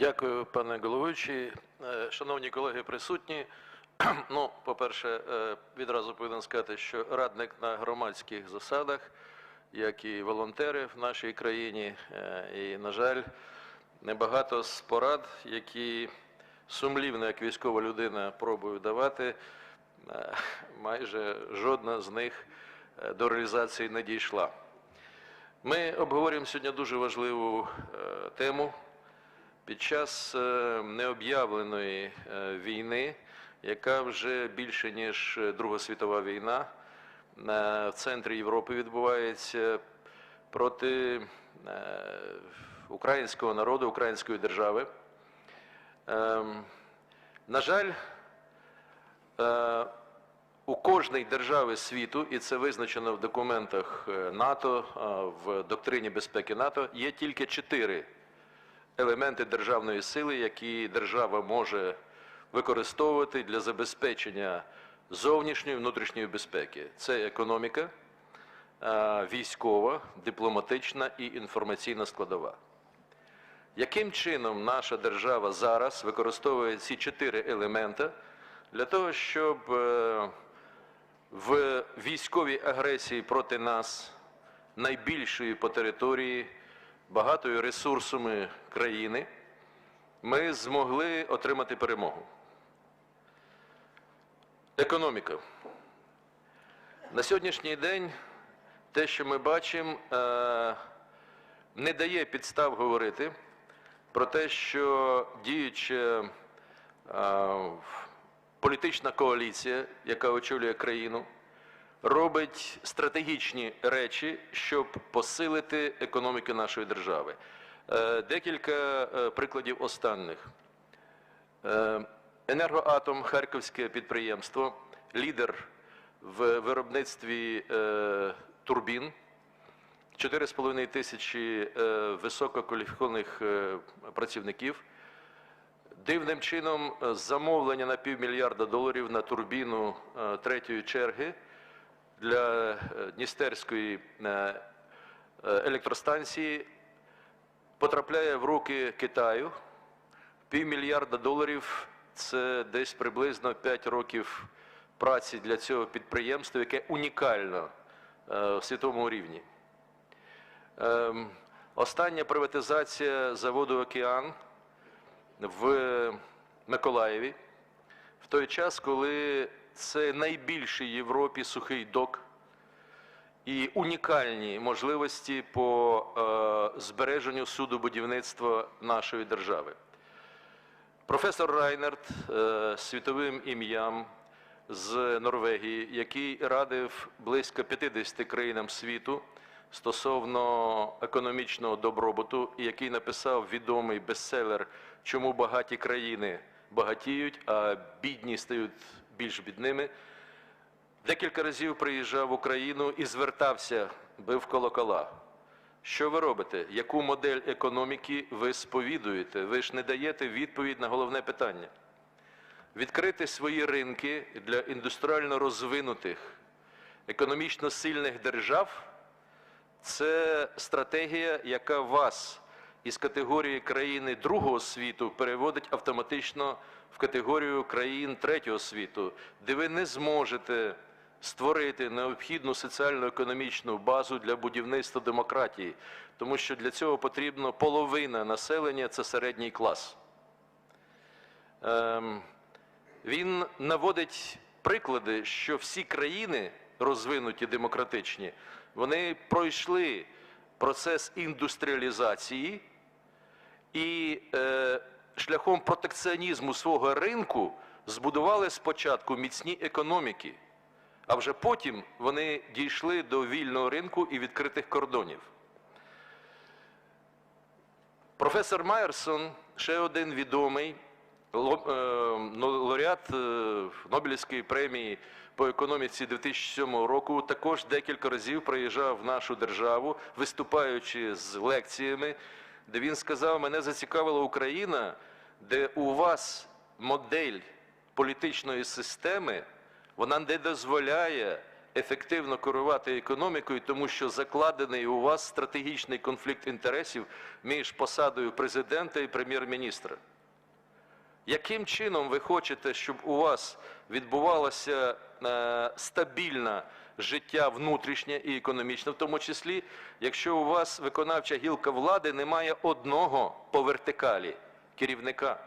Дякую, пане головуючий. Е, Шановні колеги присутні. Ну, по-перше, е, відразу повинен сказати, що радник на громадських засадах, як і волонтери в нашій країні, е, і, на жаль, небагато з порад, які сумлівно, як військова людина, пробую давати, майже жодна з них до реалізації не дійшла. Ми обговорюємо сьогодні дуже важливу тему під час е, необ'явленої е, війни, яка вже більше ніж е, Друга світова війна в центрі Європи відбувається проти українського народу, української держави. Ем, На жаль, у кожній держави світу, і це визначено в документах НАТО, в доктрині безпеки НАТО, є тільки чотири елементи державної сили, які держава може використовувати для забезпечення зовнішньої і внутрішньої безпеки. Це економіка, е, військова, дипломатична і інформаційна складова. Яким чином наша держава зараз використовує ці чотири елемента для того, щоб е, в військовій агресії проти нас, найбільшої по території, багатою ресурсами країни, ми змогли отримати перемогу. Економіка. На сьогоднішній день те, що ми бачимо, е, не дає підстав говорити про те, що діюча е, політична коаліція, яка очолює країну, робить стратегічні речі, щоб посилити економіку нашої держави. Е, Декілька е, прикладів останніх. Е, Енергоатом, харківське підприємство, лідер в виробництві турбін. 4,5 тисячі висококваліфікованих працівників. Дивним чином замовлення на півмільярда доларів на турбіну третьої черги для е, Дністерської е, е, електростанції потрапляє в руки Китаю. Півмільярда доларів це десь приблизно 5 років праці для цього підприємства, яке унікально в світовому рівні. Ем, Остання приватизація заводу Океан в Миколаєві в той час, коли це найбільший в Європі сухий док і унікальні можливості по е, збереженню судобудівництва нашої держави. Професор Райнерт е, світовим ім'ям з Норвегії, який радив близько 50 країнам світу стосовно економічного добробуту, і який написав відомий бестселер Чому багаті країни багатіють, а бідні стають більш бідними. Декілька разів приїжджав в Україну і звертався, бив колокола. Що ви робите? Яку модель економіки ви сповідуєте? Ви ж не даєте відповідь на головне питання. Відкрити свої ринки для індустріально розвинутих, економічно сильних держав це стратегія, яка вас із категорії країни другого світу переводить автоматично в категорію країн третього світу, де ви не зможете створити необхідну соціально-економічну базу для будівництва демократії, тому що для цього потрібно половина населення це середній клас. Ем, він наводить приклади, що всі країни розвинуті демократичні, вони пройшли процес індустріалізації і е, шляхом протекціонізму свого ринку збудували спочатку міцні економіки, а вже потім вони дійшли до вільного ринку і відкритих кордонів. Професор Майерсон ще один відомий е, ну, лауреат е, Нобелівської премії по економіці 2007 року, також декілька разів приїжджав в нашу державу, виступаючи з лекціями, де він сказав: мене зацікавила Україна, де у вас модель політичної системи вона не дозволяє ефективно керувати економікою, тому що закладений у вас стратегічний конфлікт інтересів між посадою президента і прем'єр-міністра. Яким чином ви хочете, щоб у вас відбувалося е, стабільне життя внутрішнє і економічне, в тому числі, якщо у вас виконавча гілка влади не має одного по вертикалі керівника,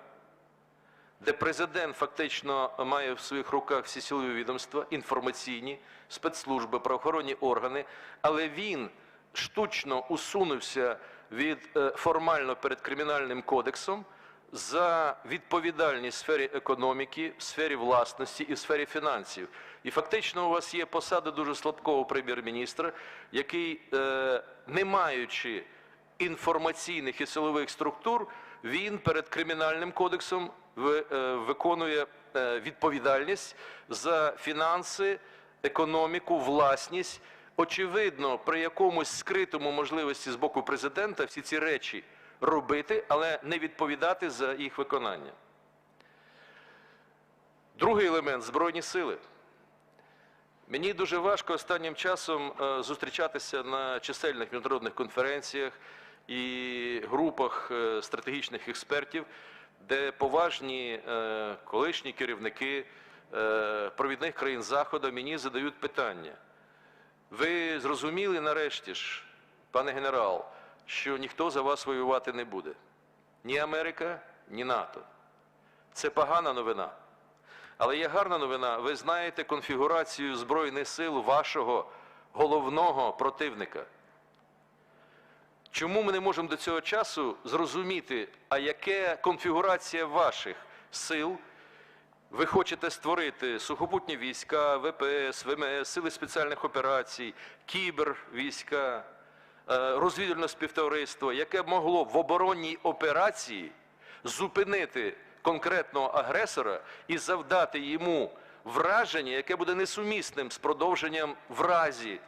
де президент фактично має в своїх руках всі силові відомства, інформаційні, спецслужби, правоохоронні органи, але він штучно усунувся від е, формально перед кримінальним кодексом за відповідальність в сфері економіки, в сфері власності і в сфері фінансів. І фактично у вас є посада дуже слабкого прем'єр-міністра, який, е, не маючи інформаційних і силових структур, він перед кримінальним кодексом е, виконує е, відповідальність за фінанси, економіку, власність. Очевидно, при якомусь скритому можливості з боку президента всі ці речі робити, але не відповідати за їх виконання. Другий елемент збройні сили. Мені дуже важко останнім часом е, зустрічатися на чисельних міжнародних конференціях і групах е, стратегічних експертів, де поважні е, колишні керівники провідних країн Заходу мені задають питання. Ви зрозуміли нарешті ж, пане генерал, що ніхто за вас воювати не буде. Ні Америка, ні НАТО. Це погана новина. Але є гарна новина. Ви знаєте конфігурацію Збройних сил вашого головного противника. Чому ми не можемо до цього часу зрозуміти, а яке конфігурація ваших сил? Ви хочете створити сухопутні війська, ВПС, ВМС, сили спеціальних операцій, кібервійська, е, розвідувальне співтовариство, яке могло в оборонній операції зупинити конкретного агресора і завдати йому враження, яке буде несумісним з продовженням в разі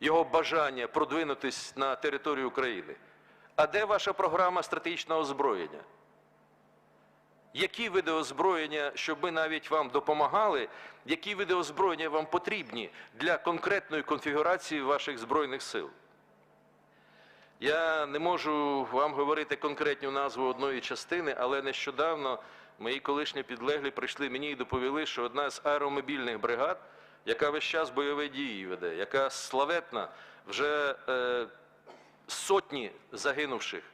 його бажання продвинутись на територію України. А де ваша програма стратегічного озброєння? Які види озброєння, щоб ми навіть вам допомагали, які види озброєння вам потрібні для конкретної конфігурації ваших збройних сил? Я не можу вам говорити конкретну назву одної частини, але нещодавно мої колишні підлеглі прийшли мені і доповіли, що одна з аеромобільних бригад, яка весь час бойові дії веде, яка славетна, вже е, сотні загинувших,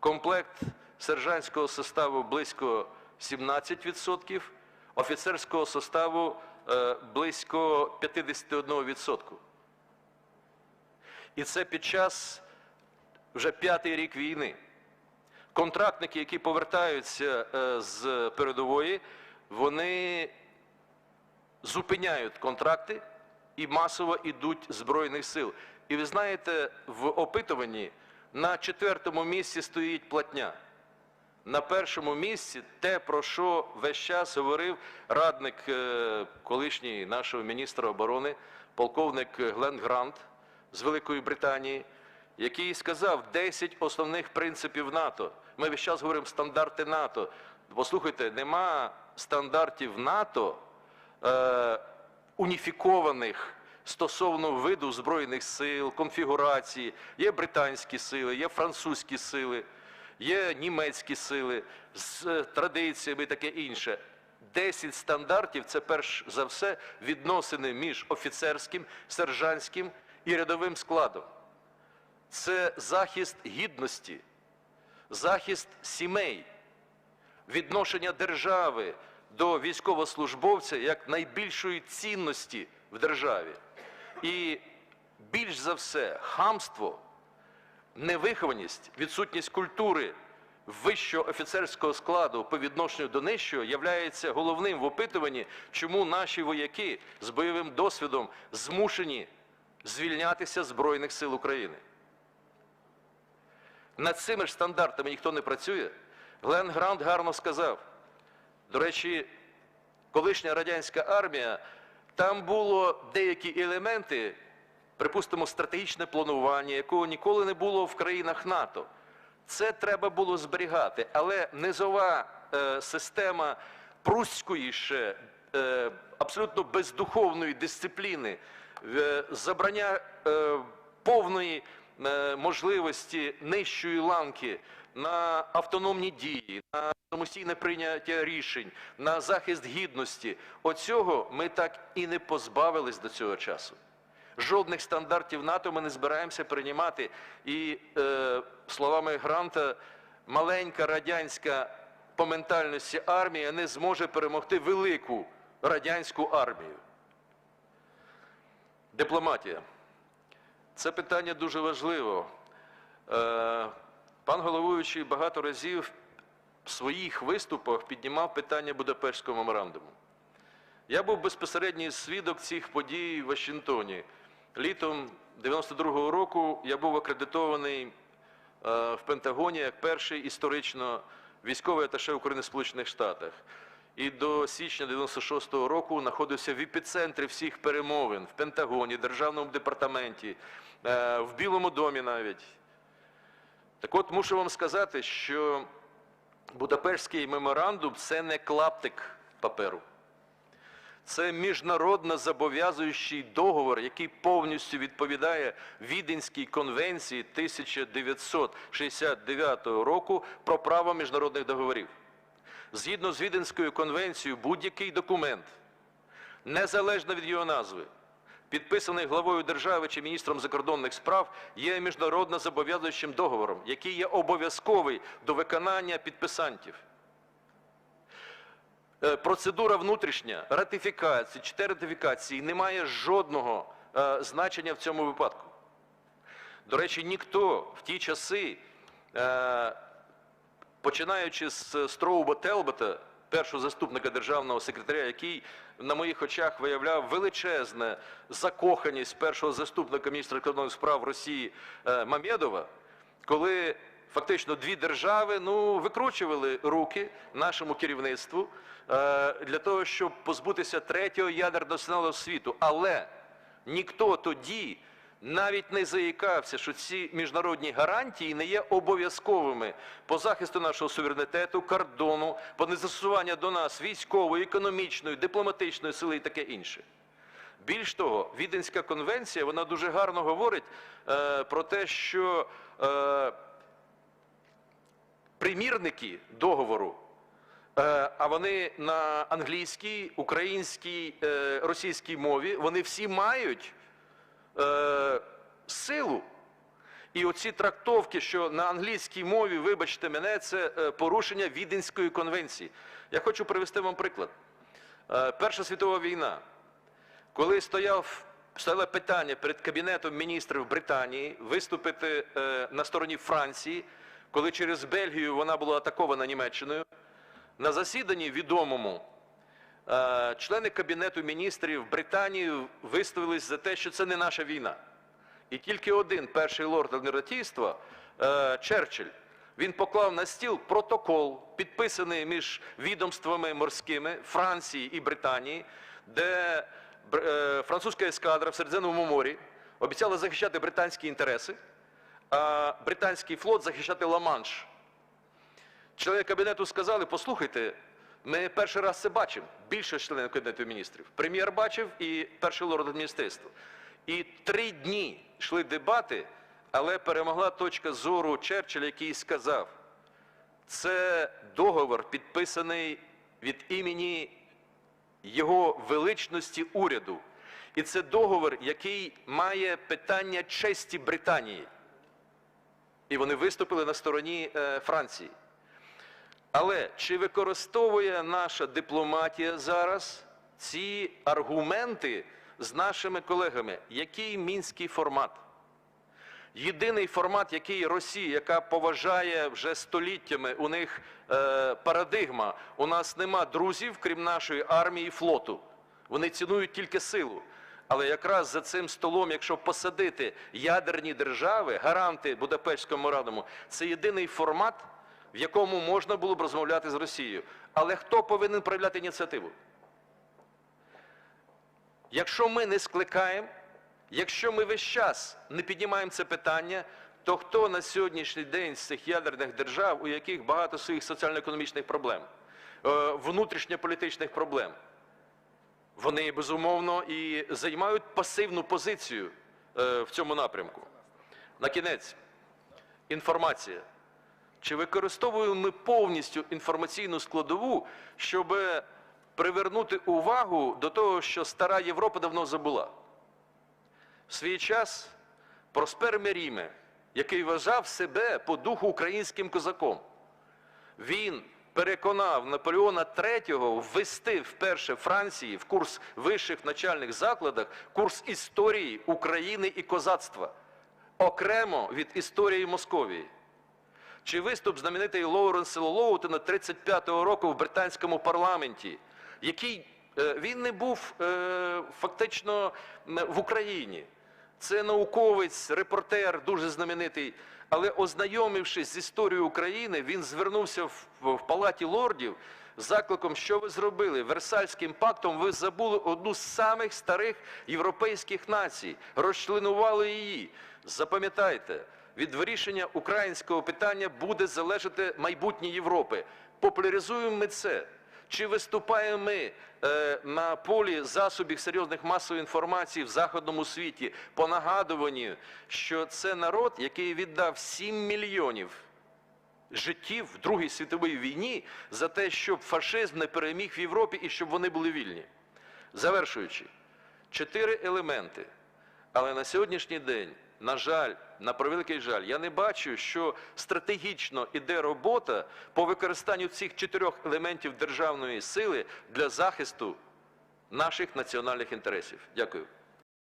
комплект сержантського составу близько 17%, офіцерського составу е, близько 51%. І це під час вже п'ятий рік війни. Контрактники, які повертаються е, з передової, вони зупиняють контракти і масово йдуть Збройних сил. І ви знаєте, в опитуванні на четвертому місці стоїть платня. На першому місці те, про що весь час говорив радник е, колишній нашого міністра оборони, полковник Глен Грант з Великої Британії, який сказав 10 основних принципів НАТО. Ми весь час говоримо стандарти НАТО. Послухайте, нема стандартів НАТО е, уніфікованих стосовно виду збройних сил, конфігурації. Є британські сили, є французькі сили, є німецькі сили з е, традиціями і таке інше. 10 стандартів це перш за все відносини між офіцерським, сержантським і рядовим складом. Це захист гідності, захист сімей, відношення держави до військовослужбовця як найбільшої цінності в державі. І більш за все хамство, невихованість, відсутність культури вищого офіцерського складу по відношенню до нижчого являється головним в опитуванні, чому наші вояки з бойовим досвідом змушені звільнятися Збройних сил України. Над цими ж стандартами ніхто не працює. Глен Грант гарно сказав. До речі, колишня радянська армія, там було деякі елементи, припустимо, стратегічне планування, якого ніколи не було в країнах НАТО. Це треба було зберігати, але низова е, система прусської ще е, абсолютно бездуховної дисципліни, е, забрання е, повної можливості нижчої ланки на автономні дії, на самостійне прийняття рішень, на захист гідності. Оцього ми так і не позбавились до цього часу. Жодних стандартів НАТО ми не збираємося приймати. І е, словами Гранта, маленька радянська по ментальності армія не зможе перемогти велику радянську армію. Дипломатія. Це питання дуже важливо. Е, Пан головуючий багато разів в своїх виступах піднімав питання Будапештського меморандуму. Я був безпосередній свідок цих подій в Вашингтоні. Літом 92-го року я був акредитований е, в Пентагоні як перший історично військовий аташе України в Сполучених Штатах. І до січня 96-го року знаходився в епіцентрі всіх перемовин в Пентагоні, Державному департаменті, в Білому домі навіть. Так от мушу вам сказати, що Будапештський меморандум це не клаптик паперу. Це міжнародно зобов'язуючий договор, який повністю відповідає Віденській конвенції 1969 року про право міжнародних договорів. Згідно з Віденською конвенцією, будь-який документ, незалежно від його назви, підписаний главою держави чи міністром закордонних справ, є міжнародно зобов'язуючим договором, який є обов'язковий до виконання підписантів. Е, Процедура внутрішня ратифікації чи ратифікації не має жодного е, значення в цьому випадку. До речі, ніхто в ті часи, е, починаючи з Строуба Телбота, першого заступника державного секретаря, який на моїх очах виявляв величезне закоханість першого заступника міністра закордонних справ Росії е, Мамєдова, коли фактично дві держави ну, викручували руки нашому керівництву е, для того, щоб позбутися третього ядерного сигналу світу. Але ніхто тоді навіть не заїкався, що ці міжнародні гарантії не є обов'язковими по захисту нашого суверенітету, кордону, по незастосуванню до нас військової, економічної, дипломатичної сили і таке інше. Більш того, Віденська конвенція вона дуже гарно говорить е, про те, що е, примірники договору, е, а вони на англійській, українській, е, російській мові, вони всі мають е, силу. І оці трактовки, що на англійській мові, вибачте мене, це е, порушення Віденської конвенції. Я хочу привести вам приклад. Е, Перша світова війна. Коли стояв, стояло питання перед Кабінетом міністрів Британії виступити е, на стороні Франції, коли через Бельгію вона була атакована Німеччиною, на засіданні відомому члени Кабінету міністрів Британії виставились за те, що це не наша війна. І тільки один перший лорд адміралтійства е, Черчилль, він поклав на стіл протокол, підписаний між відомствами морськими Франції і Британії, де е, французька ескадра в Середземному морі обіцяла захищати британські інтереси, а британський флот захищати Ла-Манш. Члени кабінету сказали, послухайте, ми перший раз це бачимо. Більше членів кабінету міністрів. Прем'єр бачив і перший лорд адміністрації. І три дні йшли дебати, але перемогла точка зору Черчилля, який сказав, це договор, підписаний від імені його величності уряду. І це договор, який має питання честі Британії. І вони виступили на стороні е, Франції. Але чи використовує наша дипломатія зараз ці аргументи з нашими колегами? Який мінський формат? Єдиний формат, який Росія, яка поважає вже століттями, у них е, парадигма. У нас нема друзів, крім нашої армії і флоту. Вони цінують тільки силу. Але якраз за цим столом, якщо посадити ядерні держави, гаранти Будапештського меморандуму, це єдиний формат, в якому можна було б розмовляти з Росією. Але хто повинен проявляти ініціативу? Якщо ми не скликаємо, якщо ми весь час не піднімаємо це питання, то хто на сьогоднішній день з цих ядерних держав, у яких багато своїх соціально-економічних проблем, е, внутрішньополітичних проблем, Вони безумовно і займають пасивну позицію е, в цьому напрямку. На кінець, інформація. Чи використовуємо ми повністю інформаційну складову, щоб привернути увагу до того, що стара Європа давно забула? В свій час Проспер Меріме, який вважав себе по духу українським козаком, він переконав Наполеона III ввести вперше Франції в курс вищих навчальних закладах курс історії України і козацтва, окремо від історії Московії. Чи виступ знаменитий Лоуренса Лоутена 35-го року в британському парламенті, який е, він не був е, фактично в Україні. Це науковець, репортер, дуже знаменитий. Але ознайомившись з історією України, він звернувся в, в Палаті лордів з закликом, що ви зробили? Версальським пактом ви забули одну з самих старих європейських націй, розчленували її. Запам'ятайте, від вирішення українського питання буде залежати майбутнє Європи. Популяризуємо ми це. Чи виступаємо ми е, на полі засобів серйозних масової інформації в західному світі по нагадуванню, що це народ, який віддав 7 мільйонів життів в Другій світовій війні за те, щоб фашизм не переміг в Європі і щоб вони були вільні? Завершуючи, чотири елементи. Але на сьогоднішній день, на жаль, на превеликий жаль, я не бачу, що стратегічно іде робота по використанню цих чотирьох елементів державної сили для захисту наших національних інтересів. Дякую.